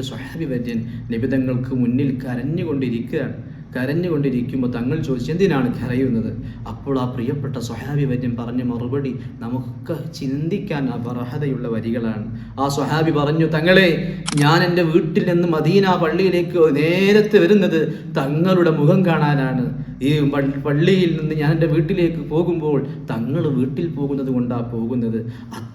സ്വഹാബി വര്യൻ നിബിതങ്ങൾക്ക് മുന്നിൽ കരഞ്ഞുകൊണ്ടിരിക്കുകയാണ്. കരഞ്ഞുകൊണ്ടിരിക്കുമ്പോൾ തങ്ങൾ ചോദിച്ചു എന്തിനാണ് കരയുന്നത്? അപ്പോൾ ആ പ്രിയപ്പെട്ട സ്വഹാബി വര്യം പറഞ്ഞ മറുപടി നമുക്ക് ചിന്തിക്കാൻ അപർഹതയുള്ള വരികളാണ്. ആ സ്വഹാബി പറഞ്ഞു തങ്ങളെ ഞാൻ എന്റെ വീട്ടിൽ നിന്ന് മദീന പള്ളിയിലേക്ക് നേരത്തെ വരുന്നത് തങ്ങളുടെ മുഖം കാണാനാണ്. ഈ പള്ളിയിൽ നിന്ന് ഞാൻ എന്റെ വീട്ടിലേക്ക് പോകുമ്പോൾ തങ്ങൾ വീട്ടിൽ പോകുന്നത് കൊണ്ടാണ് പോകുന്നത്?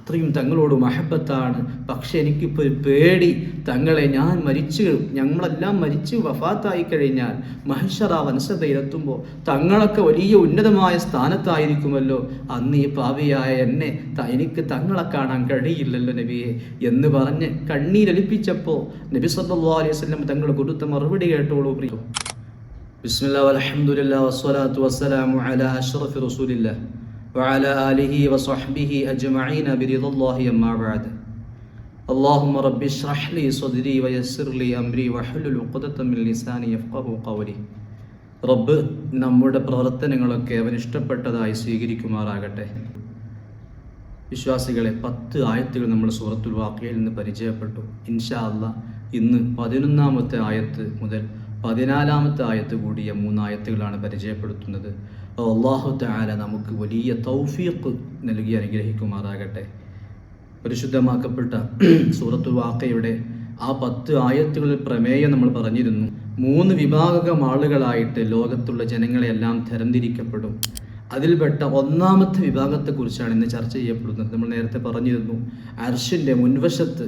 അത്രയും തങ്ങളോട് മഹബത്താണ് പക്ഷെ എനിക്കിപ്പോൾ പേടി. തങ്ങളെ ഞാൻ മരിച്ചു ഞങ്ങളെല്ലാം മരിച്ച് വഫാത്തായി കഴിഞ്ഞാൽ മഹിഷറ വനസതയിലെത്തുമ്പോൾ തങ്ങളൊക്കെ വലിയ ഉന്നതമായ സ്ഥാനത്തായിരിക്കുമല്ലോ. അന്ന് ഈ പാവിയായ എന്നെ എനിക്ക് തങ്ങളെ കാണാൻ കഴിയില്ലല്ലോ നബിയെ എന്ന് പറഞ്ഞ് കണ്ണീരലിപ്പിച്ചപ്പോൾ നബി സല്ലാ അലൈഹി സ്വലം തങ്ങൾ കൊടുത്ത മറുപടി കേട്ടോളൂ പ്രിയോ ബിസ്മില്ലാ അലഹമുല്ലാ വസ്സലാത്തു വസ്സലാമു അല അഷ്റഫി റസൂലില്ലാ وعلى آله وصحبه أجمعين برضا الله أما بعد اللهم رب اشرح لي صدري ويسر لي أمري واحلل عقدة من لساني يفقه قولي റബ്ബ് നമ്മുടെ പ്രവർത്തനങ്ങളൊക്കെ അവൻ ഇഷ്ടപ്പെട്ടതായി സ്വീകരിക്കുമാറാകട്ടെ വിശ്വാസികളെ പത്ത് ആയത്തുകൾ നമ്മൾ സൂറത്തുൽ വാക്കയിൽ നിന്ന് പരിചയപ്പെട്ടു ഇൻഷാ അല്ല ഇന്ന് പതിനൊന്നാമത്തെ ആയത്ത് മുതൽ പതിനാലാമത്തെ ആയത്ത് കൂടിയ മൂന്നായത്തുകളാണ് പരിചയപ്പെടുത്തുന്നത്. അള്ളാഹു താല നമുക്ക് വലിയ തൗഫീഖ് നൽകി അനുഗ്രഹിക്കുമാറാകട്ടെ. പരിശുദ്ധമാക്കപ്പെട്ട സൂറത്തു വാക്കയുടെ ആ പത്ത് ആയത്തുകളിൽ പ്രമേയം നമ്മൾ പറഞ്ഞിരുന്നു. മൂന്ന് വിഭാഗം ആളുകളായിട്ട് ലോകത്തുള്ള ജനങ്ങളെല്ലാം തരംതിരിക്കപ്പെടും. അതിൽപ്പെട്ട ഒന്നാമത്തെ വിഭാഗത്തെക്കുറിച്ചാണ് ഇന്ന് ചർച്ച ചെയ്യപ്പെടുന്നത്. നമ്മൾ നേരത്തെ പറഞ്ഞിരുന്നു അർഷിന്റെ മുൻവശത്ത്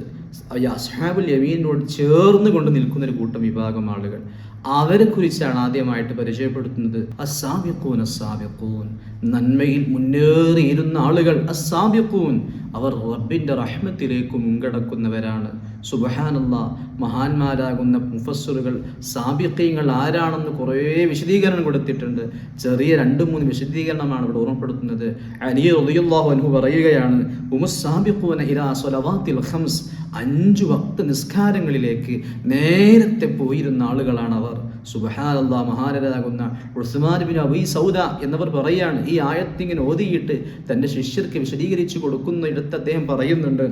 അസ്ഹാബുൽ യമീനോട് ചേർന്ന് കൊണ്ട് നിൽക്കുന്ന ഒരു കൂട്ടം വിഭാഗം ആളുകൾ. അവരെ കുറിച്ചാണ് ആദ്യമായിട്ട് പരിചയപ്പെടുത്തുന്നത്. അസാബിക്കൂൻ അസാബിക്കൂൻ നന്മയിൽ മുന്നേറിയിരുന്ന ആളുകൾ അസാബിക്കൂൻ അവർ റബ്ബിന്റെ റഹ്മത്തിലേക്ക് മുൻകടക്കുന്നവരാണ്. സുബഹാനല്ല മഹാന്മാരാകുന്ന മുഫസ്സറുകൾ സാബിഖീങ്ങൾ ആരാണെന്ന് കുറേ വിശദീകരണം കൊടുത്തിട്ടുണ്ട്. ചെറിയ രണ്ട് മൂന്ന് വിശദീകരണമാണ് ഇവിടെ ഓർമ്മപ്പെടുത്തുന്നത്. അലിയ റളിയല്ലാഹു അൻഹു പറയുകയാണ് ഉമുസാബിഖൂന ഇലാ സ്വലവാത്തിൽ ഖംസ്. അഞ്ചു വക്ത നിസ്കാരങ്ങളിലേക്ക് നേരത്തെ പോയിരുന്ന ആളുകളാണ് അവർ. സുബഹാനല്ലാ മഹാനരാകുന്ന ഉസ്മാൻ ബിൻ അബീ സൗദ എന്നവർ പറയാണ് ഈ ആയത്തിങ്ങനെ ഓതിയിട്ട് തന്റെ ശിഷ്യർക്ക് വിശദീകരിച്ചു കൊടുക്കുന്ന ഇടത്ത് അദ്ദേഹം പറയുന്നുണ്ട്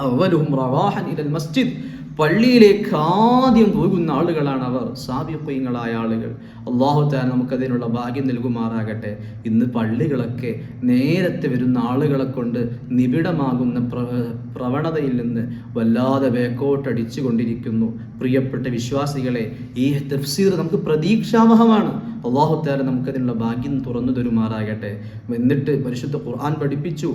അവലുഹും റവാഹൻ ഇലൽ മസ്ജിദ്. പള്ളിയിലേക്ക് ആദ്യം പോകുന്ന ആളുകളാണ് അവർ. സാബിപ്പയങ്ങളായ ആളുകൾ. അള്ളാഹു താൻ നമുക്കതിനുള്ള ഭാഗ്യം നൽകുമാറാകട്ടെ. ഇന്ന് പള്ളികളൊക്കെ നേരത്തെ വരുന്ന ആളുകളെ കൊണ്ട് നിബിഡമാകുന്ന പ്ര പ്രവണതയിൽ നിന്ന് വല്ലാതെ വേക്കോട്ടടിച്ചു കൊണ്ടിരിക്കുന്നു പ്രിയപ്പെട്ട വിശ്വാസികളെ ഈ തഫ്സീർ നമുക്ക് പ്രതീക്ഷാവഹമാണ്. അള്ളാഹു താല നമുക്കതിനുള്ള ഭാഗ്യം തുറന്നു തരുമാറാകട്ടെ. എന്നിട്ട് പരിശുദ്ധ ഖുർആൻ പഠിപ്പിച്ചു.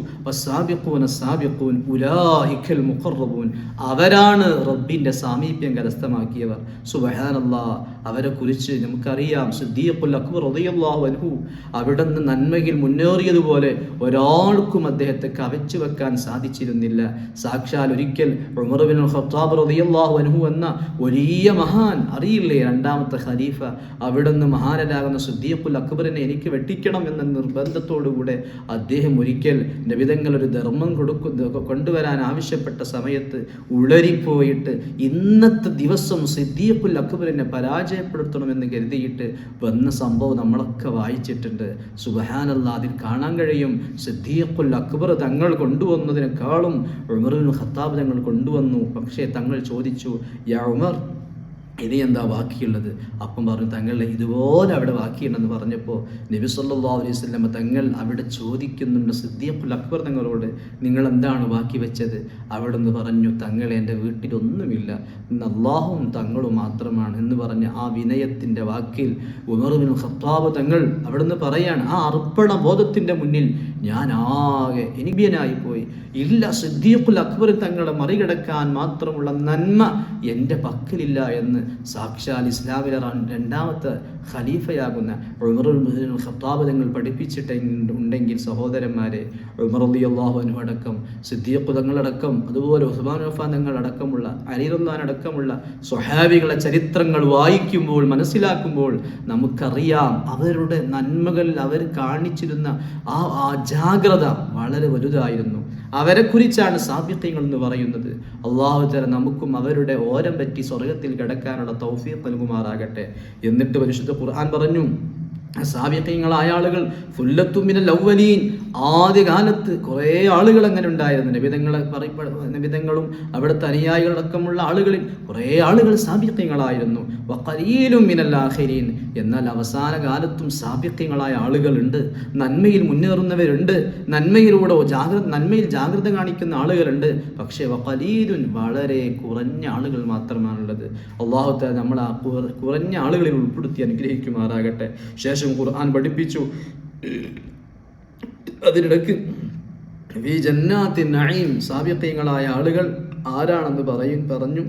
അവരാണ് റബ്ബിന്റെ സാമീപ്യം കരസ്ഥമാക്കിയവർ. സുബഹാനല്ലാ അവരെ കുറിച്ച് നമുക്കറിയാം. സിദ്ദീഖുൽ അക്ബർ റളിയല്ലാഹു അൻഹു. നന്മയിൽ മുന്നേറിയതുപോലെ ഒരാൾക്കും അദ്ദേഹത്തെ കവച്ചു വെക്കാൻ സാധിച്ചിരുന്നില്ല. സാക്ഷാൽ ഒരിക്കൽ ഉമർ ഖത്താബ് അൻഹു എന്ന വലിയ മഹാൻ അറിയില്ലേ? രണ്ടാമത്തെ ഖലീഫ. അവിടെ നിന്ന് മഹാനരാകുന്ന സുദ്ദീഖുൽ അക്ബറിനെ എനിക്ക് വെട്ടിക്കണം എന്ന നിർബന്ധത്തോടുകൂടെ അദ്ദേഹം ഒരിക്കൽ നബിതങ്ങൾ ഒരു ധർമ്മം കൊടുക്കു കൊണ്ടുവരാൻ ആവശ്യപ്പെട്ട സമയത്ത് ഉളരിപ്പോയിട്ട് ഇന്നത്തെ ദിവസം സിദ്ദീഖുൽ അക്ബറിനെ പരാജയപ്പെടുത്തണമെന്ന് കരുതിയിട്ട് വന്ന സംഭവം നമ്മളൊക്കെ വായിച്ചിട്ടുണ്ട്. സുബഹാനല്ല അതിൽ കാണാൻ കഴിയും. സിദ്ദീഖുൽ അക്ബർ തങ്ങൾ കൊണ്ടുവന്നതിനേക്കാളും ഉമറുൽ ഖത്താബ് തങ്ങൾ കൊണ്ടുവന്നു. പക്ഷേ തങ്ങൾ ചോദിച്ചു യാ ഉമർ ഇനി എന്താ ബാക്കിയുള്ളത് അപ്പം പറഞ്ഞു തങ്ങൾ ഇതുപോലെ അവിടെ ബാക്കിയുണ്ടെന്ന് പറഞ്ഞപ്പോൾ നബി സല്ലാ അലൈഹി വസല്ലം തങ്ങൾ അവിടെ ചോദിക്കുന്നുണ്ട് സിദ്ദീഖുൽ അക്ബർ തങ്ങളോട് നിങ്ങൾ എന്താണ് ബാക്കി വെച്ചത്? അവിടെ നിന്ന് പറഞ്ഞു തങ്ങൾ എന്റെ വീട്ടിലൊന്നുമില്ല. അള്ളാഹും തങ്ങളും മാത്രമാണ്. എന്ന് പറഞ്ഞ് ആ വിനയത്തിന്റെ വാക്കിൽ ഉമർ ബിൻ ഖത്താബ് തങ്ങൾ അവിടെ നിന്ന് പറയാണ് ആ അർപ്പണ ബോധത്തിന്റെ മുന്നിൽ ഞാൻ ആകെ എനിബിയനായി പോയി. ഇല്ല സിദ്ദീഖുൽ അക്ബർ തങ്ങളെ മറികടക്കാൻ മാത്രമുള്ള നന്മ എന്റെ പക്കലില്ല എന്ന് സാക്ഷാൽ ഇസ്ലാമിലെ രണ്ടാമത്തെ ഖലീഫയാകുന്ന ഉമറുൽ ഖത്താബ് തങ്ങൾ പഠിപ്പിച്ചിട്ടുണ്ടെങ്കിൽ സഹോദരന്മാരെ ഉമർ അലി അള്ളാഹു അനു അടക്കം സിദ്ദീഖ് തങ്ങളടക്കം അതുപോലെ ഉസ്മാൻ ഉഫാൻ തങ്ങളടക്കമുള്ള അലിറുന്നാൻ അടക്കമുള്ള സ്വഹാബികളെ ചരിത്രങ്ങൾ വായിക്കുമ്പോൾ മനസ്സിലാക്കുമ്പോൾ നമുക്കറിയാം അവരുടെ നന്മകളിൽ അവർ കാണിച്ചിരുന്ന ആ ആ ജാഗ്രത വളരെ വലുതായിരുന്നു. അവരെക്കുറിച്ചാണ് സാബിത്യങ്ങൾ എന്ന് പറയുന്നത്. അള്ളാഹു തല നമുക്കും അവരുടെ ഓരം പറ്റി സ്വർഗത്തിൽ കിടക്കാനുള്ള തൗഫീഖ് നൽകുമാറാകട്ടെ. എന്നിട്ട് പരിശുദ്ധ ഖുർആൻ പറഞ്ഞു സാബിഖ്യങ്ങളായ ആളുകൾ ഫുല്ലത്തുമിന ലൗവലീൻ. ആദ്യകാലത്ത് കുറേ ആളുകൾ അങ്ങനെ ഉണ്ടായിരുന്നു. നിബിധങ്ങളെ പറയപ്പെ നിബിധങ്ങളും അവിടുത്തെ അനുയായികളടക്കമുള്ള ആളുകളിൽ കുറേ ആളുകൾ സാബിഖ്യങ്ങളായിരുന്നു വക്കലീലും മിനല്ലാഹരീൻ എന്നാൽ അവസാന കാലത്തും സാബിഖ്യങ്ങളായ ആളുകളുണ്ട്. നന്മയിൽ മുന്നേറുന്നവരുണ്ട്. നന്മയിലൂടെ ജാഗ്രത നന്മയിൽ ജാഗ്രത കാണിക്കുന്ന ആളുകളുണ്ട്. പക്ഷേ വക്കലീലുൻ വളരെ കുറഞ്ഞ ആളുകൾ മാത്രമാണുള്ളത്. അള്ളാഹുത്ത നമ്മൾ ആ കുറഞ്ഞ ആളുകളിൽ ഉൾപ്പെടുത്തി അനുഗ്രഹിക്കുമാറാകട്ടെ. ശേഷം ഖുർആൻ പഠിപ്പിച്ചു. അതിനിടയ്ക്ക് വി ജന്നാത്തിൻ നഈം സാബിഖ്യങ്ങളായ ആളുകൾ ആരാണെന്ന് പറയും പറഞ്ഞു.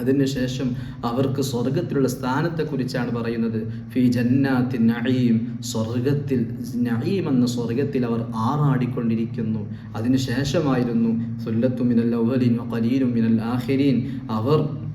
അതിനുശേഷം അവർക്ക് സ്വർഗത്തിലുള്ള സ്ഥാനത്തെക്കുറിച്ചാണ് പറയുന്നത്. ഫി ജന്നാത്തിൻ നഈം സ്വർഗത്തിൽ നഈം എന്ന സ്വർഗത്തിൽ അവർ ആറാടിക്കൊണ്ടിരിക്കുന്നു. അതിനുശേഷമായിരുന്നു സുല്ലത്തു മിനൽ ഔഹലിൻ കലീലും മിനൽ ആഹിരീൻ അവർ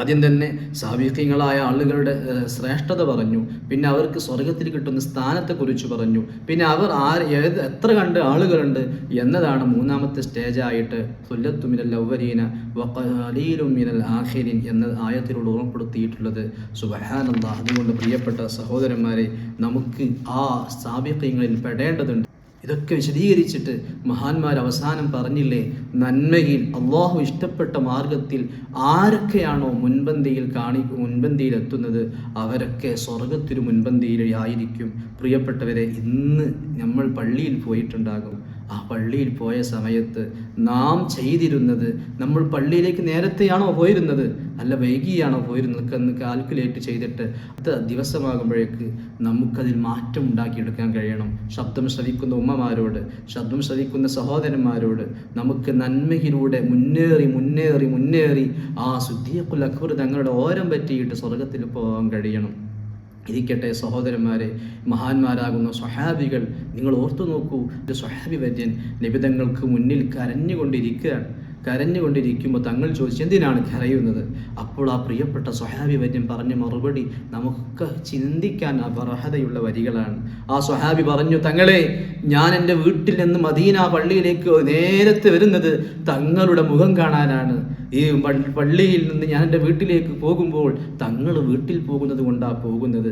ആദ്യം തന്നെ സാബീഖ്യങ്ങളായ ആളുകളുടെ ശ്രേഷ്ഠത പറഞ്ഞു. പിന്നെ അവർക്ക് സ്വർഗത്തിൽ കിട്ടുന്ന സ്ഥാനത്തെക്കുറിച്ച് പറഞ്ഞു. പിന്നെ അവർ ആര് ഏത് എത്ര കണ്ട് ആളുകളുണ്ട് എന്നതാണ് മൂന്നാമത്തെ സ്റ്റേജായിട്ട് സുല്ലത്തുമിനൽ ലൗവരീന വലീലുമിനൽ മിനൽ ആഖിരിൻ എന്ന ആയത്തിലൂടെ ഓർമ്മപ്പെടുത്തിയിട്ടുള്ളത്. സുബഹാനന്ദ അതുകൊണ്ട് പ്രിയപ്പെട്ട സഹോദരന്മാരെ നമുക്ക് ആ സാബീഖ്യങ്ങളിൽ പെടേണ്ടതുണ്ട്. ഇതൊക്കെ വിശദീകരിച്ചിട്ട് മഹാന്മാർ അവസാനം പറഞ്ഞില്ലേ നന്മയിൽ അള്ളാഹു ഇഷ്ടപ്പെട്ട മാർഗത്തിൽ ആരൊക്കെയാണോ മുൻപന്തിയിൽ കാണി മുൻപന്തിയിൽ എത്തുന്നത് അവരൊക്കെ സ്വർഗത്തിനു മുൻപന്തിയിലായിരിക്കും. പ്രിയപ്പെട്ടവരെ ഇന്ന് നമ്മൾ പള്ളിയിൽ പോയിട്ടുണ്ടാകും. ആ പള്ളിയിൽ പോയ സമയത്ത് നാം ചെയ്തിരുന്നത് നമ്മൾ പള്ളിയിലേക്ക് നേരത്തെയാണോ പോയിരുന്നത്? അല്ല വൈകിയാണോ പോയിരുന്നത്? എന്ന് കാൽക്കുലേറ്റ് ചെയ്തിട്ട് അത് ദിവസമാകുമ്പോഴേക്ക് നമുക്കതിൽ മാറ്റം ഉണ്ടാക്കിയെടുക്കാൻ കഴിയണം. ശബ്ദം ശ്രവിക്കുന്ന ഉമ്മമാരോട് ശബ്ദം ശ്രവിക്കുന്ന സഹോദരന്മാരോട് നമുക്ക് നന്മയിലൂടെ മുന്നേറി മുന്നേറി മുന്നേറി ആ സുദ്ദീഖുൽ അക്ബർ തങ്ങളുടെ ഓരം പറ്റിയിട്ട് സ്വർഗത്തിൽ പോകാൻ കഴിയണം. ഇരിക്കട്ടെ സഹോദരന്മാരെ മഹാന്മാരാകുന്ന സ്വഹാബികൾ നിങ്ങൾ ഓർത്തു നോക്കൂ ഒരു സ്വഹാബി വര്യൻ നിബിതങ്ങൾക്ക് മുന്നിൽ കരഞ്ഞുകൊണ്ടിരിക്കുകയാണ്. കരഞ്ഞുകൊണ്ടിരിക്കുമ്പോൾ തങ്ങൾ ചോദിച്ചു എന്തിനാണ് കരയുന്നത്? അപ്പോൾ ആ പ്രിയപ്പെട്ട സ്വഹാബി വര്യം പറഞ്ഞ മറുപടി നമുക്ക് ചിന്തിക്കാൻ അപർഹതയുള്ള വരികളാണ്. ആ സ്വഹാബി പറഞ്ഞു തങ്ങളെ ഞാൻ എന്റെ വീട്ടിൽ നിന്ന് മദീന പള്ളിയിലേക്ക് നേരത്തെ വരുന്നത് തങ്ങളുടെ മുഖം കാണാനാണ്. ഈ പള്ളിയിൽ നിന്ന് ഞാൻ എന്റെ വീട്ടിലേക്ക് പോകുമ്പോൾ തങ്ങൾ വീട്ടിൽ പോകുന്നത് കൊണ്ടാണ് പോകുന്നത്.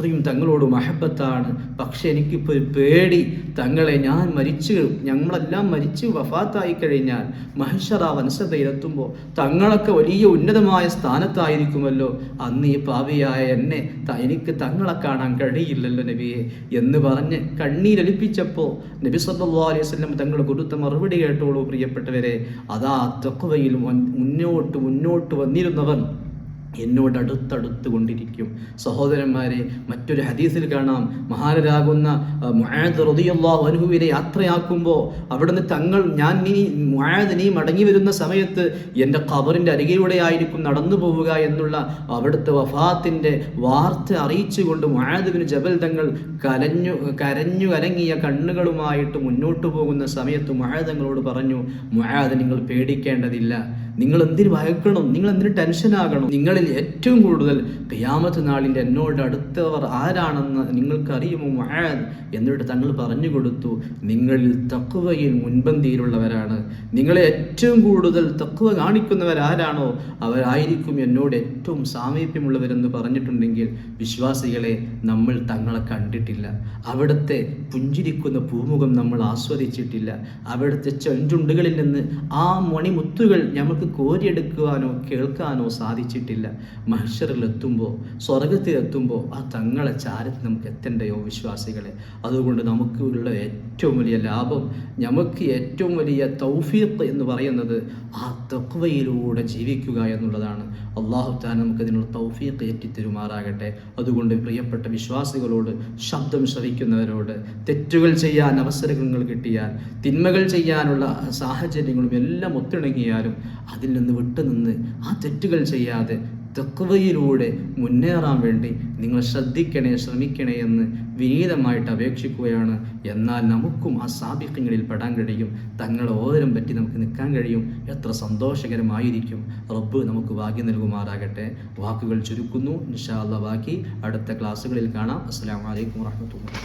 അത്രയും തങ്ങളോട് മഹബത്താണ് പക്ഷെ എനിക്കിപ്പോൾ ഒരു പേടി. തങ്ങളെ ഞാൻ മരിച്ചു ഞങ്ങളെല്ലാം മരിച്ചു വഫാത്തായി കഴിഞ്ഞാൽ മഹിഷറ വനസതയിലെത്തുമ്പോൾ തങ്ങളൊക്കെ വലിയ ഉന്നതമായ സ്ഥാനത്തായിരിക്കുമല്ലോ. അന്ന് ഈ പാവിയായ എന്നെ എനിക്ക് തങ്ങളെ കാണാൻ കഴിയില്ലല്ലോ നബിയെ എന്ന് പറഞ്ഞ് കണ്ണീരലിപ്പിച്ചപ്പോൾ നബി സല്ലാ അലൈഹി വസല്ലം തങ്ങൾ കൊടുത്ത മറുപടി കേട്ടോളൂ പ്രിയപ്പെട്ടവരെ. അതാ തൊക്കുവയിൽ മുന്നോട്ട് മുന്നോട്ട് വന്നിരുന്നവർ എന്നോട് അടുത്തടുത്ത് കൊണ്ടിരിക്കും സഹോദരന്മാരെ മറ്റൊരു ഹദീസിൽ കാണാം. മഹാനരാകുന്ന റളിയല്ലാഹു അനുഹുവിനെ യാത്രയാക്കുമ്പോൾ അവിടുന്ന് തങ്ങൾ ഞാൻ നീ മുആദ് നീ മടങ്ങി വരുന്ന സമയത്ത് എന്റെ ഖബറിന്റെ അരികിലൂടെ ആയിരിക്കും നടന്നു പോവുക എന്നുള്ള അവിടുത്തെ വഫാത്തിന്റെ വാർത്ത അറിയിച്ചുകൊണ്ട് മുആദിബിന് ജബൽ തങ്ങൾ കരഞ്ഞു കരഞ്ഞു കലങ്ങിയ കണ്ണുകളുമായിട്ട് മുന്നോട്ട് പോകുന്ന സമയത്ത് മുആദങ്ങളോട് പറഞ്ഞു മുഴാദ് നിങ്ങൾ പേടിക്കേണ്ടതില്ല. നിങ്ങൾ എന്തിന് ഭയക്കണം? നിങ്ങൾ എന്തിന് ടെൻഷനാകണം? നിങ്ങളിൽ ഏറ്റവും കൂടുതൽ കയ്യാമത്ത് നാളിന്റെ എന്നോട് അടുത്തവർ ആരാണെന്ന് നിങ്ങൾക്കറിയുമോ? മഹാൻ എന്നിട്ട് തങ്ങൾ പറഞ്ഞു കൊടുത്തു നിങ്ങളിൽ തക്കുവയിൽ മുൻപന്തിയിലുള്ളവരാണ്. നിങ്ങളെ ഏറ്റവും കൂടുതൽ തക്കുവ കാണിക്കുന്നവരാരാണോ അവരായിരിക്കും എന്നോട് ഏറ്റവും സാമീപ്യമുള്ളവരെന്ന് പറഞ്ഞിട്ടുണ്ടെങ്കിൽ വിശ്വാസികളെ നമ്മൾ തങ്ങളെ കണ്ടിട്ടില്ല. അവിടുത്തെ പുഞ്ചിരിക്കുന്ന പൂമുഖം നമ്മൾ ആസ്വദിച്ചിട്ടില്ല. അവിടുത്തെ ചെഞ്ചുണ്ടുകളിൽ നിന്ന് ആ മണിമുത്തുകൾ നമുക്ക് കോരിയെടുക്കുവാനോ കേൾക്കാനോ സാധിച്ചിട്ടില്ല. മഹഷറിലെത്തുമ്പോൾ സ്വർഗത്തിലെത്തുമ്പോൾ ആ തങ്ങളെ ചാരത്ത് നമുക്ക് എത്തണ്ടയോ വിശ്വാസികളെ? അതുകൊണ്ട് നമുക്ക് ഉള്ള ഏറ്റവും വലിയ ലാഭം നമുക്ക് ഏറ്റവും വലിയ തൗഫീഖ് എന്ന് പറയുന്നത് ആ തക്വയിലൂടെ ജീവിക്കുക എന്നുള്ളതാണ്. അള്ളാഹു താൻ നമുക്കതിനുള്ള തൗഫീഖ് ഏറ്റിത്തരുമാറാകട്ടെ. അതുകൊണ്ട് പ്രിയപ്പെട്ട വിശ്വാസികളോട് ശബ്ദം ശ്രവിക്കുന്നവരോട് തെറ്റുകൾ ചെയ്യാൻ അവസരങ്ങൾ കിട്ടിയാൽ തിന്മകൾ ചെയ്യാനുള്ള സാഹചര്യങ്ങളും എല്ലാം ഒത്തിണങ്ങിയാലും അതിൽ നിന്ന് വിട്ടുനിന്ന് ആ തെറ്റുകൾ ചെയ്യാതെ തെക്കുവയിലൂടെ മുന്നേറാൻ വേണ്ടി നിങ്ങൾ ശ്രദ്ധിക്കണേ ശ്രമിക്കണേ എന്ന് വിനീതമായിട്ട് അപേക്ഷിക്കുകയാണ്. എന്നാൽ നമുക്കും ആ സാബിക്യങ്ങളിൽ പെടാൻ കഴിയും. തങ്ങളെ ഓരം പറ്റി നമുക്ക് നിൽക്കാൻ കഴിയും. എത്ര സന്തോഷകരമായിരിക്കും. റബ്ബ് നമുക്ക് ഭാഗ്യം നൽകുമാറാകട്ടെ. വാക്കുകൾ ചുരുക്കുന്നു. ഇൻഷാ ബാക്കി അടുത്ത ക്ലാസ്സുകളിൽ കാണാം. അസ്സാം വലൈക്കും വാഹമത്തുള്ള